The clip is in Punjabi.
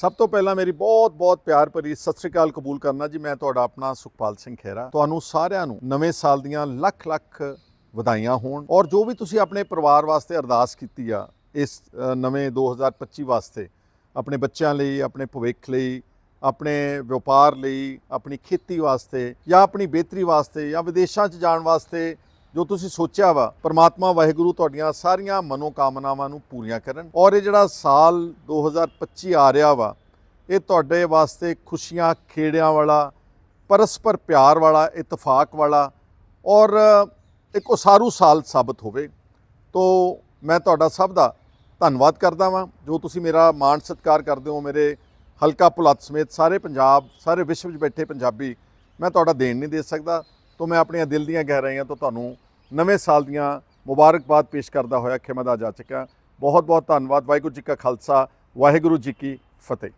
ਸਭ ਤੋਂ ਪਹਿਲਾਂ ਮੇਰੀ ਬਹੁਤ-ਬਹੁਤ ਪਿਆਰ ਭਰੀ ਸਤਿ ਸ੍ਰੀ ਅਕਾਲ ਕਬੂਲ ਕਰਨਾ ਜੀ। ਮੈਂ ਤੁਹਾਡਾ ਆਪਣਾ ਸੁਖਪਾਲ ਸਿੰਘ ਖੇਰਾ ਤੁਹਾਨੂੰ ਸਾਰਿਆਂ ਨੂੰ ਨਵੇਂ ਸਾਲ ਦੀਆਂ ਲੱਖ-ਲੱਖ ਵਧਾਈਆਂ ਹੋਣ। ਔਰ ਜੋ ਵੀ ਤੁਸੀਂ ਆਪਣੇ ਪਰਿਵਾਰ ਵਾਸਤੇ ਅਰਦਾਸ ਕੀਤੀ ਆ ਇਸ ਅ, ਨਵੇਂ 2025 ਵਾਸਤੇ ਆਪਣੇ ਬੱਚਿਆਂ ਲਈ ਆਪਣੇ ਭਵਿੱਖ ਲਈ ਆਪਣੇ ਵਪਾਰ ਲਈ ਆਪਣੀ ਖੇਤੀ ਵਾਸਤੇ ਜਾਂ ਆਪਣੀ ਬਿਹਤਰੀ ਵਾਸਤੇ ਜਾਂ ਵਿਦੇਸ਼ਾਂ 'ਚ ਜਾਣ ਵਾਸਤੇ ਜੋ ਤੁਸੀਂ ਸੋਚਿਆ ਵਾ, ਪਰਮਾਤਮਾ ਵਾਹਿਗੁਰੂ ਤੁਹਾਡੀਆਂ ਸਾਰੀਆਂ ਮਨੋਕਾਮਨਾਵਾਂ ਨੂੰ ਪੂਰੀਆਂ ਕਰਨ। ਔਰ ਇਹ ਜਿਹੜਾ ਸਾਲ 2025 ਆ ਰਿਹਾ ਵਾ, ਇਹ ਤੁਹਾਡੇ ਵਾਸਤੇ ਖੁਸ਼ੀਆਂ, ਖੇੜਿਆਂ ਵਾਲਾ, ਪਰਸਪਰ ਪਿਆਰ ਵਾਲਾ, ਇਤਫਾਕ ਵਾਲਾ ਔਰ ਇੱਕ ਉਸਾਰੂ ਸਾਲ ਸਾਬਤ ਹੋਵੇ। ਤੋ ਮੈਂ ਤੁਹਾਡਾ ਸਭ ਦਾ ਧੰਨਵਾਦ ਕਰਦਾ ਵਾਂ। ਜੋ ਤੁਸੀਂ ਮੇਰਾ ਮਾਣ ਸਤਿਕਾਰ ਕਰਦੇ ਹੋ, ਮੇਰੇ ਹਲਕਾ ਭੁਲੱਥ ਸਮੇਤ ਸਾਰੇ ਪੰਜਾਬ, ਸਾਰੇ ਵਿਸ਼ਵ ਵਿੱਚ ਬੈਠੇ ਪੰਜਾਬੀ, ਮੈਂ ਤੁਹਾਡਾ ਦੇਣ ਨਹੀਂ ਦੇ ਸਕਦਾ। ਤੋਂ ਮੈਂ ਆਪਣੀਆਂ ਦਿਲ ਦੀਆਂ ਗਹਿਰਾਈਆਂ ਤੋਂ ਤੁਹਾਨੂੰ ਨਵੇਂ ਸਾਲ ਦੀਆਂ ਮੁਬਾਰਕਬਾਦ ਪੇਸ਼ ਕਰਦਾ ਹੋਇਆ ਖਿਮਾ ਦਾ ਜਾਚਕਾਂ ਬਹੁਤ ਬਹੁਤ ਧੰਨਵਾਦ। ਵਾਹਿਗੁਰੂ ਜੀ ਕਾ ਖਾਲਸਾ, ਵਾਹਿਗੁਰੂ ਜੀ ਕੀ ਫਤਿਹ।